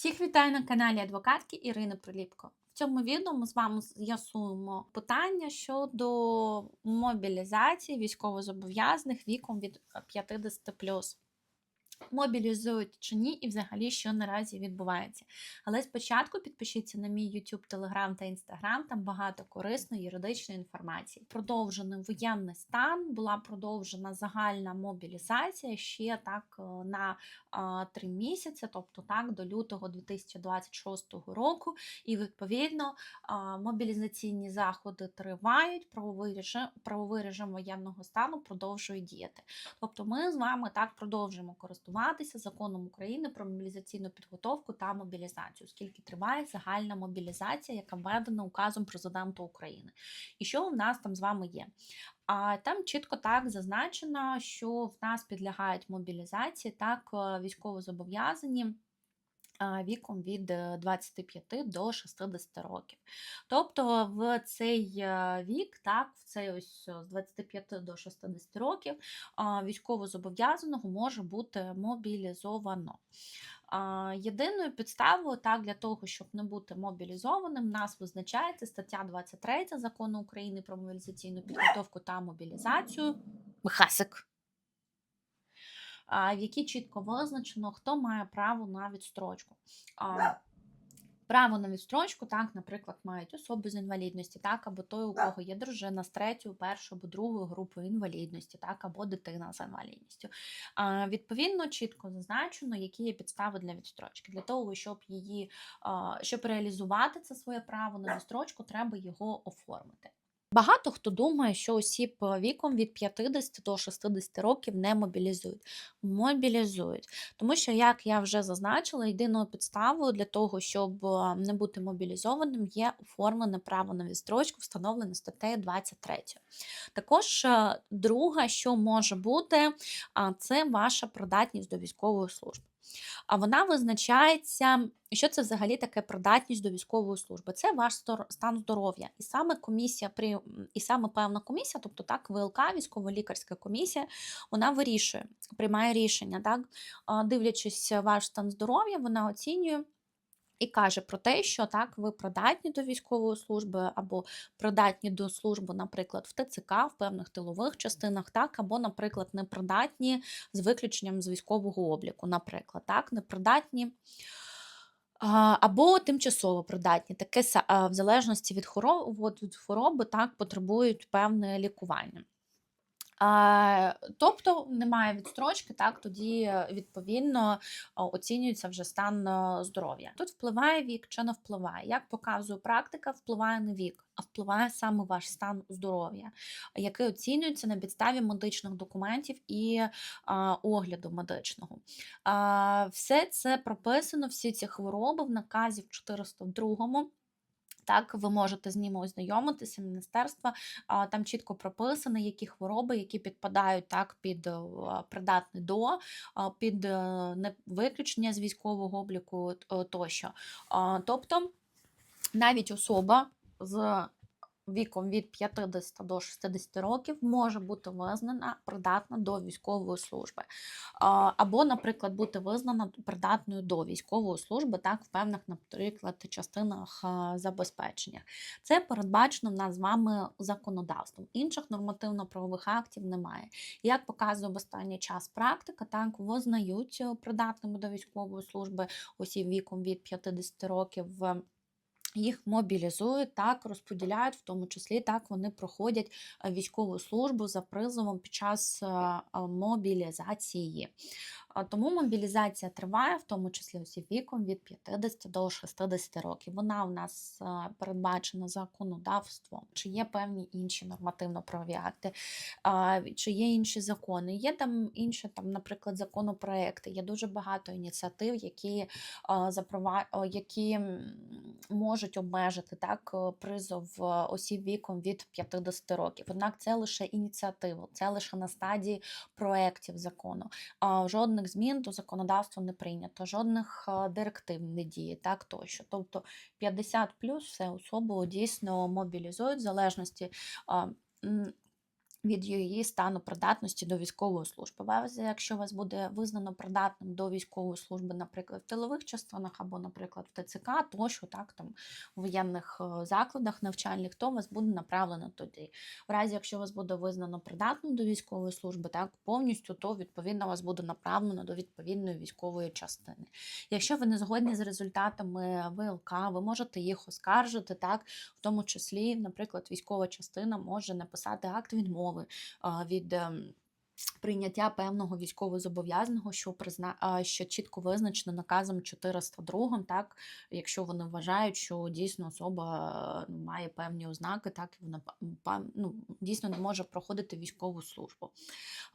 Всіх вітаю на каналі адвокатки Ірини Приліпко. В цьому відео ми з вами з'ясуємо питання щодо мобілізації військовозобов'язаних віком від 50 Мобілізують чи ні, і взагалі, що наразі відбувається. Але спочатку підпишіться на мій YouTube, Telegram та Instagram, там багато корисної юридичної інформації. Продовжений воєнний стан, була продовжена загальна мобілізація ще так е, на а, три місяці, тобто так до лютого 2026 року. І відповідно мобілізаційні заходи тривають, правовий режим, правовий режим воєнного стану продовжує діяти. Тобто, ми з вами так продовжуємо користуватися законом України про мобілізаційну підготовку та мобілізацію, оскільки триває загальна мобілізація, яка введена указом президента України. І що в нас там з вами є? А там чітко так зазначено, що в нас підлягають мобілізації так військово військовозобов'язані. Е, Віком від 25 до 60 років. Тобто в цей е, вік, так, в цей ось е, з 25 до 60 років військовозобов'язаного може бути мобілізовано. Єдиною підставою так, для того, щоб не бути мобілізованим, нас визначається стаття 23 закону України про мобілізаційну підготовку та мобілізацію. Михасик. В якій чітко визначено, хто має право на відстрочку. Право на відстрочку, так, наприклад, мають особи з інвалідності, так, або той, у кого є дружина з третьою, першою або другою групою інвалідності, так, або дитина з інвалідністю. А, Відповідно, чітко зазначено, які є підстави для відстрочки. Для того, щоб її а, щоб реалізувати це своє право на відстрочку, треба його оформити. Багато хто думає, що осіб віком від 50 до 60 років не мобілізують. Мобілізують. Тому що, як я вже зазначила, єдиною підставою для того, щоб е, не бути мобілізованим, є оформлене право на відстрочку, встановлене статтею 23. Також е, друга, що може бути, це ваша придатність до військової служби. А вона визначається, що це взагалі таке придатність до військової служби. Це ваш стан здоров'я. І саме комісія при і саме певна комісія, тобто так, ВЛК, військово-лікарська комісія, вона вирішує, приймає рішення, так, дивлячись ваш стан здоров'я, вона оцінює. І каже про те, що так, ви придатні до військової служби, або придатні до служби, наприклад, в ТЦК, в певних тилових частинах, так, або, наприклад, непридатні з виключенням з військового обліку, наприклад, так, непридатні. Або тимчасово придатні, таке в залежності від хвороби, від хвороби так, потребують певне лікування. Тобто немає відстрочки, так тоді е, відповідно оцінюється вже стан е, здоров'я. Тут впливає вік чи не впливає. Як показує практика, впливає не вік, а впливає саме ваш стан здоров'я, який оцінюється на підставі медичних документів і а, огляду медичного. Все це прописано, всі ці хвороби в наказі в 402 так, ви можете з ними ознайомитися, міністерства там чітко прописано, які хвороби, які підпадають так під придатне придатний до, під е, виключення з військового обліку е, тощо. Тобто навіть особа з віком від 50 до 60 років може бути визнана придатна до військової служби. Або, наприклад, бути визнана придатною до військової служби, так, в певних, наприклад, частинах забезпечення. Це передбачено в нас з вами законодавством. Інших нормативно-правових актів немає. Як показує в останній час практика, так визнають е, придатними до військової служби осіб віком від 50 років. Їх мобілізують, так розподіляють, в тому числі так вони проходять е, військову службу за призовом під час е, мобілізації. Тому мобілізація триває, в тому числі осіб віком від 50 до 60 років. Вона у нас е, передбачена законодавством, чи є певні інші нормативно-правові акти, чи є інші закони. Є там інші, там, наприклад, законопроекти. Є дуже багато ініціатив, які а, які можуть обмежити так е, призов е, осіб віком від 50 років. Однак це лише ініціатива, це лише на стадії проєктів закону. Жодних змін до законодавства не прийнято, жодних директив не діє, так тощо. Тобто 50 плюс все особу дійсно мобілізують в залежності. Від її стану придатності до військової служби. Якщо вас буде визнано придатним до військової служби, наприклад, в тилових частинах або, наприклад, в ТЦК, тощо так там у воєнних е, закладах навчальних, то вас буде направлено туди. В разі, якщо вас буде визнано придатним до військової служби, так повністю, то відповідно вас буде направлено до відповідної військової частини. Якщо ви не згодні з результатами ВЛК, ви можете їх оскаржити, так, в тому числі, наприклад, військова частина може написати акт відмови а, від. Прийняття певного військовозобов'язаного, що призна... що чітко визначено наказом 402, так, якщо вони вважають, що дійсно особа ну, має певні ознаки, так і вона ну, дійсно не може проходити військову службу.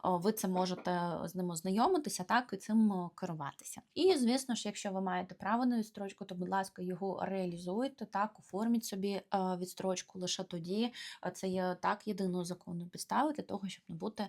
Ви це можете з ним ознайомитися, так і цим е, керуватися. І звісно ж, якщо ви маєте право на відстрочку, то будь ласка, його реалізуйте, так, оформіть собі е, відстрочку лише тоді. е, Це є так єдиною законною підставою для того, щоб не бути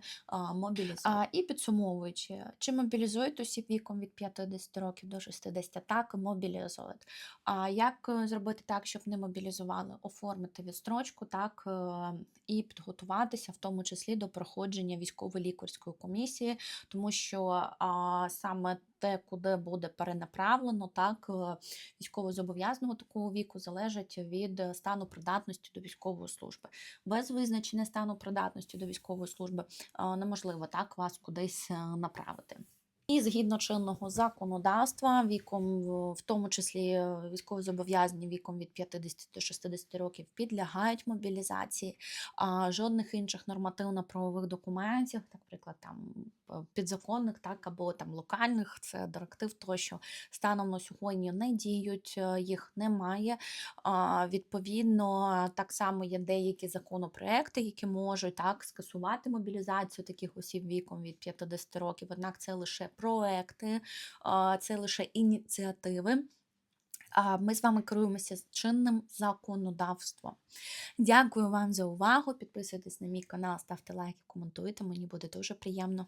мобілізованим. А, і підсумовуючи, чи мобілізують осіб віком від 50 років до 60, так мобілізують. А як е, зробити так, щоб не мобілізували? Оформити відстрочку, так е, і підготуватися, в тому числі до проходження військово-лікарської комісії, тому що а, саме те, куди буде перенаправлено, так е, військовозобов'язаного такого віку залежить від е, стану придатності до військової служби. Без визначення стану придатності до військової служби е, неможливо так вас кудись направити. І згідно чинного законодавства, віком, в- тому числі е, військовозобов'язані віком від 50 до 60 років підлягають мобілізації, а жодних інших нормативно-правових документів, наприклад, там е, підзаконних, так або там локальних, це директив, тощо станом на сьогодні не діють, е, їх немає. А, Відповідно, так само є деякі законопроекти, які можуть так скасувати мобілізацію таких осіб віком від 50 років. Однак це лише проекти, це лише ініціативи. Ми з вами керуємося чинним законодавством. Дякую вам за увагу. Підписуйтесь на мій канал, ставте лайки, коментуйте. Мені буде дуже приємно.